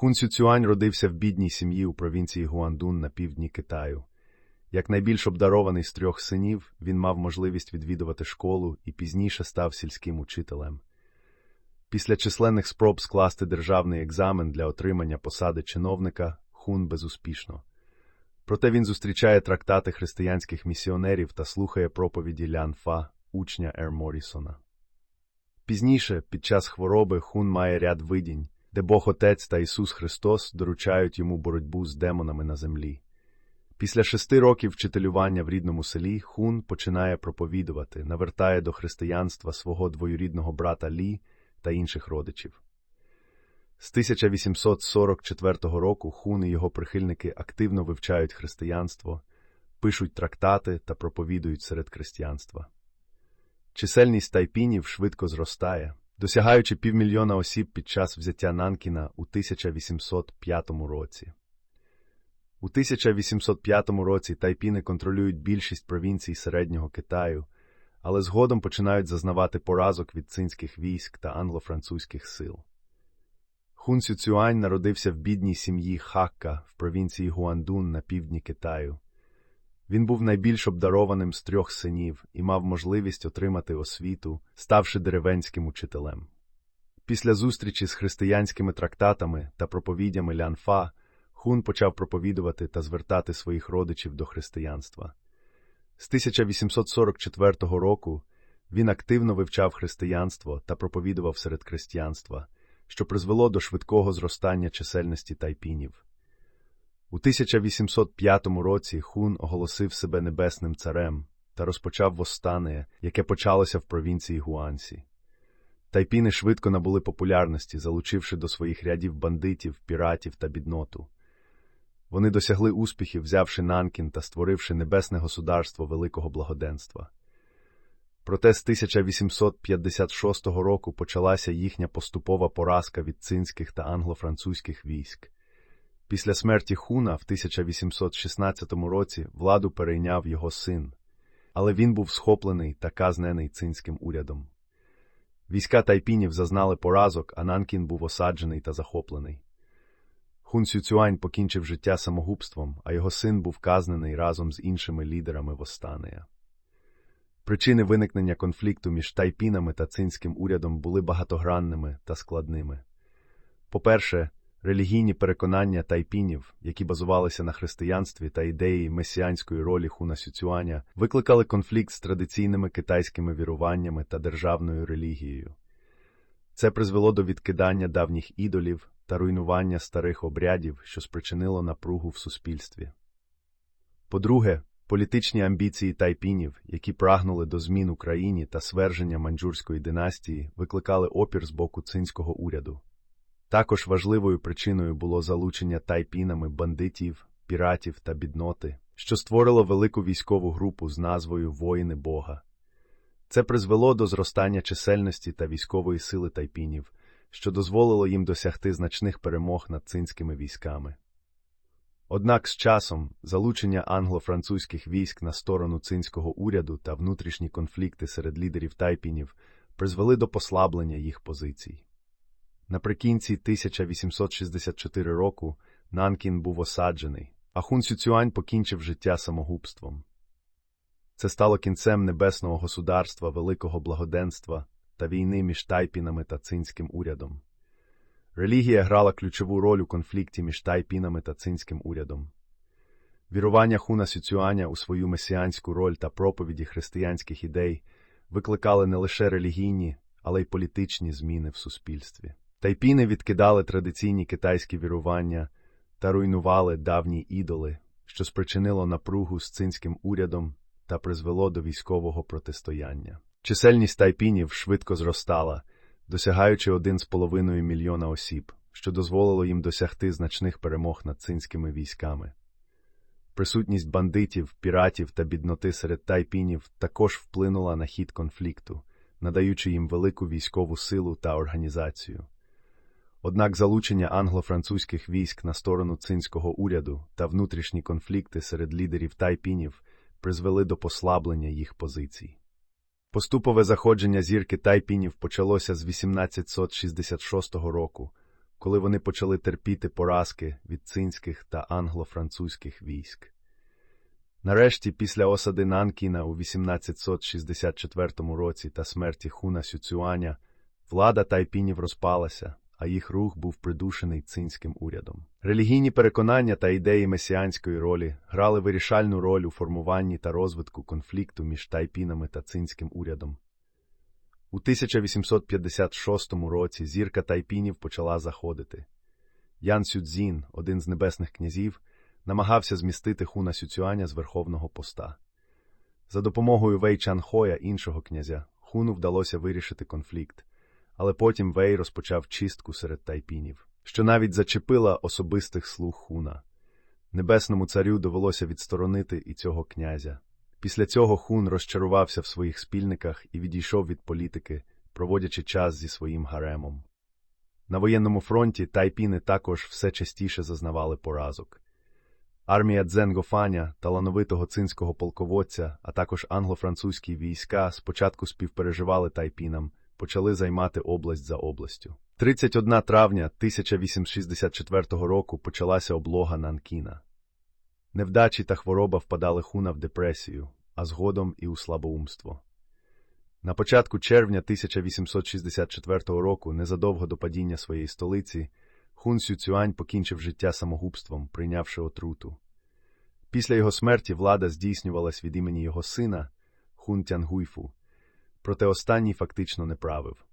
Хун Сю Цюань родився в бідній сім'ї у провінції Гуандун на півдні Китаю. Як найбільш обдарований з трьох синів, він мав можливість відвідувати школу і пізніше став сільським учителем. Після численних спроб скласти державний екзамен для отримання посади чиновника, Хун безуспішно. Проте він зустрічає трактати християнських місіонерів та слухає проповіді Лян Фа, учня Ер Морісона. Пізніше, під час хвороби, Хун має ряд видінь, де Бог Отець та Ісус Христос доручають йому боротьбу з демонами на землі. Після шести років вчителювання в рідному селі Хун починає проповідувати, навертає до християнства свого двоюрідного брата Лі та інших родичів. З 1844 року Хун і його прихильники активно вивчають християнство, пишуть трактати та проповідують серед християнства. Чисельність тайпінів швидко зростає, досягаючи півмільйона осіб під час взяття Нанкіна у 1805 році. У 1805 році тайпіни контролюють більшість провінцій середнього Китаю, але згодом починають зазнавати поразок від цинських військ та англо-французьких сил. Хун Сю Цюань народився в бідній сім'ї Хакка в провінції Гуандун на півдні Китаю. Він був найбільш обдарованим з трьох синів і мав можливість отримати освіту, ставши деревенським учителем. Після зустрічі з християнськими трактатами та проповідями Лянфа Хун почав проповідувати та звертати своїх родичів до християнства. З 1844 року він активно вивчав християнство та проповідував серед християнства, що призвело до швидкого зростання чисельності тайпінів. У 1805 році Хун оголосив себе небесним царем та розпочав восстання, яке почалося в провінції Гуансі. Тайпіни швидко набули популярності, залучивши до своїх рядів бандитів, піратів та бідноту. Вони досягли успіхів, взявши Нанкін та створивши небесне государство великого благоденства. Проте з 1856 року почалася їхня поступова поразка від цинських та англо-французьких військ. Після смерті Хуна в 1816 році владу перейняв його син, але він був схоплений та казнений цинським урядом. Війська тайпінів зазнали поразок, а Нанкін був осаджений та захоплений. Хун Сю Цюань покінчив життя самогубством, а його син був казнений разом з іншими лідерами Востанея. Причини виникнення конфлікту між тайпінами та цинським урядом були багатогранними та складними. По-перше, релігійні переконання тайпінів, які базувалися на християнстві та ідеї месіанської ролі Хуна Сюцюаня, викликали конфлікт з традиційними китайськими віруваннями та державною релігією. Це призвело до відкидання давніх ідолів та руйнування старих обрядів, що спричинило напругу в суспільстві. По-друге, політичні амбіції тайпінів, які прагнули до змін у країні та сверження маньчжурської династії, викликали опір з боку цинського уряду. Також важливою причиною було залучення тайпінами бандитів, піратів та бідноти, що створило велику військову групу з назвою Воїни Бога. Це призвело до зростання чисельності та військової сили тайпінів, що дозволило їм досягти значних перемог над цинськими військами. Однак з часом залучення англо-французьких військ на сторону цинського уряду та внутрішні конфлікти серед лідерів тайпінів призвели до послаблення їх позицій. Наприкінці 1864 року Нанкін був осаджений, а Хун Сюцюань покінчив життя самогубством. Це стало кінцем небесного государства, великого благоденства та війни між тайпінами та цинським урядом. Релігія грала ключову роль у конфлікті між тайпінами та цинським урядом. Вірування Хуна Сюцюаня у свою месіанську роль та проповіді християнських ідей викликали не лише релігійні, але й політичні зміни в суспільстві. Тайпіни відкидали традиційні китайські вірування та руйнували давні ідоли, що спричинило напругу з цинським урядом та призвело до військового протистояння. Чисельність тайпінів швидко зростала, досягаючи 1,5 мільйона осіб, що дозволило їм досягти значних перемог над цинськими військами. Присутність бандитів, піратів та бідноти серед тайпінів також вплинула на хід конфлікту, надаючи їм велику військову силу та організацію. Однак залучення англо-французьких військ на сторону цинського уряду та внутрішні конфлікти серед лідерів тайпінів призвели до послаблення їх позицій. Поступове заходження зірки тайпінів почалося з 1866 року, коли вони почали терпіти поразки від цинських та англо-французьких військ. Нарешті, після осади Нанкіна у 1864 році та смерті Хуна Сюцюаня, влада тайпінів розпалася, а їх рух був придушений цинським урядом. Релігійні переконання та ідеї месіанської ролі грали вирішальну роль у формуванні та розвитку конфлікту між тайпінами та цинським урядом. У 1856 році зірка тайпінів почала заходити. Ян Сюдзін, один з небесних князів, намагався змістити Хуна Сюцюаня з верховного поста. За допомогою Вей Чанхоя, іншого князя, Хуну вдалося вирішити конфлікт, але потім Вей розпочав чистку серед тайпінів, що навіть зачепила особистих слуг Хуна. Небесному царю довелося відсторонити і цього князя. Після цього Хун розчарувався в своїх спільниках і відійшов від політики, проводячи час зі своїм гаремом. На воєнному фронті тайпіни також все частіше зазнавали поразок. Армія Дзенгофаня, талановитого цинського полководця, а також англо-французькі війська спочатку співпереживали тайпінам, почали займати область за областю. 31 травня 1864 року почалася облога Нанкіна. Невдачі та хвороба впадали хуна в депресію, а згодом і у слабоумство. На початку червня 1864 року, незадовго до падіння своєї столиці, Хун Сюцюань покінчив життя самогубством, прийнявши отруту. Після його смерті влада здійснювалась від імені його сина Хун Тянгуйфу, проте останній фактично не правив.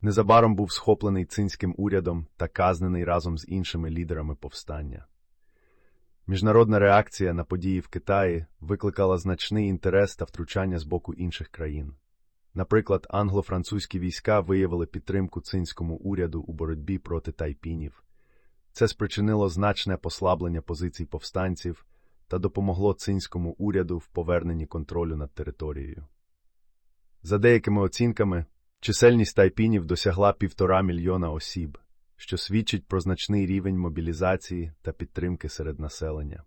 Незабаром був схоплений цинським урядом та казнений разом з іншими лідерами повстання. Міжнародна реакція на події в Китаї викликала значний інтерес та втручання з боку інших країн. Наприклад, англо-французькі війська виявили підтримку цинському уряду у боротьбі проти тайпінів. Це спричинило значне послаблення позицій повстанців та допомогло цинському уряду в поверненні контролю над територією. За деякими оцінками, чисельність тайпінів досягла півтора мільйона осіб, що свідчить про значний рівень мобілізації та підтримки серед населення.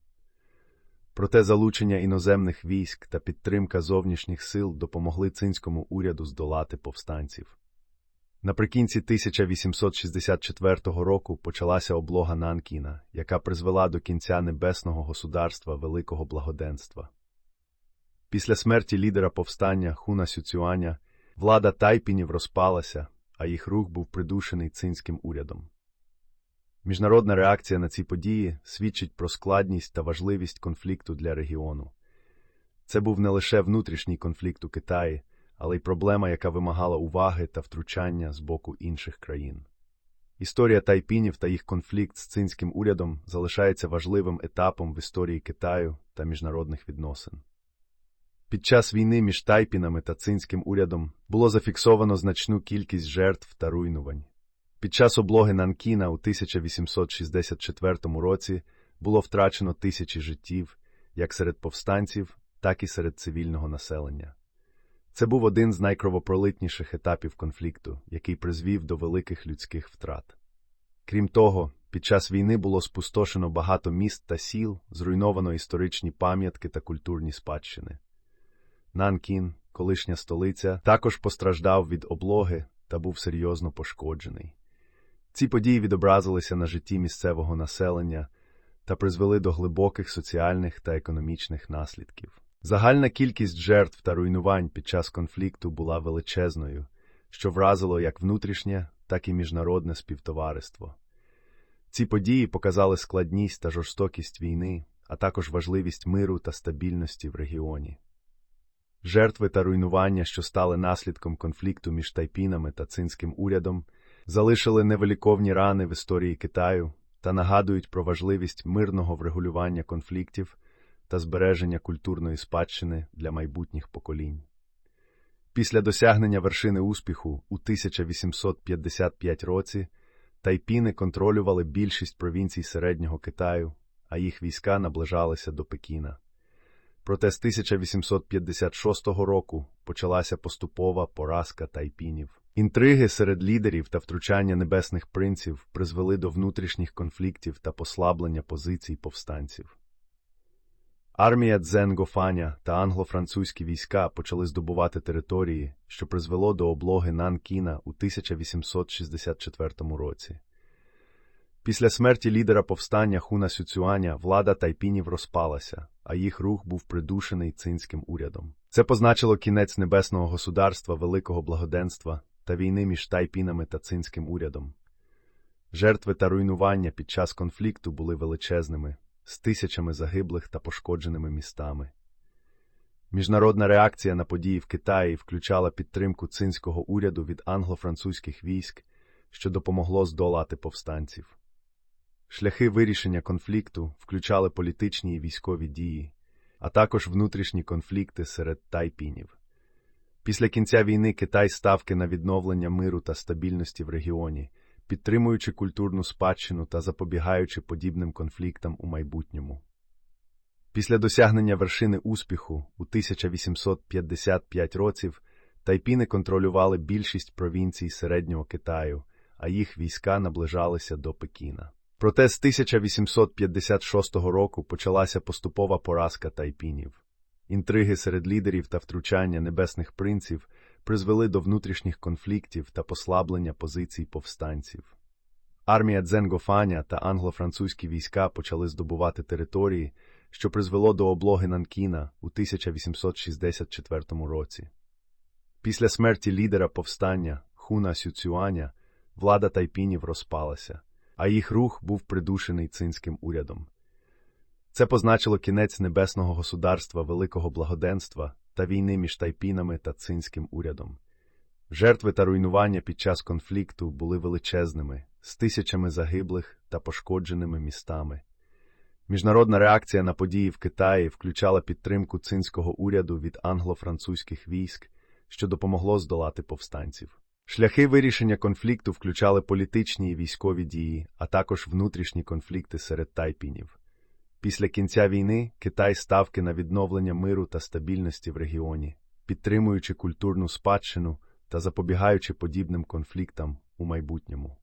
Проте залучення іноземних військ та підтримка зовнішніх сил допомогли цинському уряду здолати повстанців. Наприкінці 1864 року почалася облога Нанкіна, яка призвела до кінця небесного государства Великого Благоденства. Після смерті лідера повстання Хуна Сюцюаня влада тайпінів розпалася, а їх рух був придушений цинським урядом. Міжнародна реакція на ці події свідчить про складність та важливість конфлікту для регіону. Це був не лише внутрішній конфлікт у Китаї, але й проблема, яка вимагала уваги та втручання з боку інших країн. Історія тайпінів та їх конфлікт з цинським урядом залишається важливим етапом в історії Китаю та міжнародних відносин. Під час війни між тайпінами та цинським урядом було зафіксовано значну кількість жертв та руйнувань. Під час облоги Нанкіна у 1864 році було втрачено тисячі життів як серед повстанців, так і серед цивільного населення. Це був один з найкровопролитніших етапів конфлікту, який призвів до великих людських втрат. Крім того, під час війни було спустошено багато міст та сіл, зруйновано історичні пам'ятки та культурні спадщини. Нанкін, колишня столиця, також постраждав від облоги та був серйозно пошкоджений. Ці події відобразилися на житті місцевого населення та призвели до глибоких соціальних та економічних наслідків. Загальна кількість жертв та руйнувань під час конфлікту була величезною, що вразило як внутрішнє, так і міжнародне співтовариство. Ці події показали складність та жорстокість війни, а також важливість миру та стабільності в регіоні. Жертви та руйнування, що стали наслідком конфлікту між тайпінами та цинським урядом, залишили невеликовні рани в історії Китаю та нагадують про важливість мирного врегулювання конфліктів та збереження культурної спадщини для майбутніх поколінь. Після досягнення вершини успіху у 1855 році тайпіни контролювали більшість провінцій середнього Китаю, а їх війська наближалися до Пекіна. Проте з 1856 року почалася поступова поразка тайпінів. Інтриги серед лідерів та втручання небесних принців призвели до внутрішніх конфліктів та послаблення позицій повстанців. Армія Дзенгофаня та англо-французькі війська почали здобувати території, що призвело до облоги Нанкіна у 1864 році. Після смерті лідера повстання Хуна Сюцюаня влада тайпінів розпалася, а їх рух був придушений цинським урядом. Це позначило кінець небесного государства, великого благоденства та війни між тайпінами та цинським урядом. Жертви та руйнування під час конфлікту були величезними, з тисячами загиблих та пошкодженими містами. Міжнародна реакція на події в Китаї включала підтримку цинського уряду від англо-французьких військ, що допомогло здолати повстанців. Шляхи вирішення конфлікту включали політичні і військові дії, а також внутрішні конфлікти серед тайпінів. Після кінця війни Китай ставки на відновлення миру та стабільності в регіоні, підтримуючи культурну спадщину та запобігаючи подібним конфліктам у майбутньому. Після досягнення вершини успіху у 1855 років тайпіни контролювали більшість провінцій Середнього Китаю, а їх війська наближалися до Пекіна. Проте з 1856 року почалася поступова поразка тайпінів. Інтриги серед лідерів та втручання небесних принців призвели до внутрішніх конфліктів та послаблення позицій повстанців. Армія Дзенгофаня та англо-французькі війська почали здобувати території, що призвело до облоги Нанкіна у 1864 році. Після смерті лідера повстання Хуна Сюцюаня влада тайпінів розпалася, а їх рух був придушений цинським урядом. Це позначило кінець небесного государства великого благоденства та війни між тайпінами та цинським урядом. Жертви та руйнування під час конфлікту були величезними, з тисячами загиблих та пошкодженими містами. Міжнародна реакція на події в Китаї включала підтримку цинського уряду від англо-французьких військ, що допомогло здолати повстанців. Шляхи вирішення конфлікту включали політичні і військові дії, а також внутрішні конфлікти серед тайпінів. Після кінця війни Китай ставки на відновлення миру та стабільності в регіоні, підтримуючи культурну спадщину та запобігаючи подібним конфліктам у майбутньому.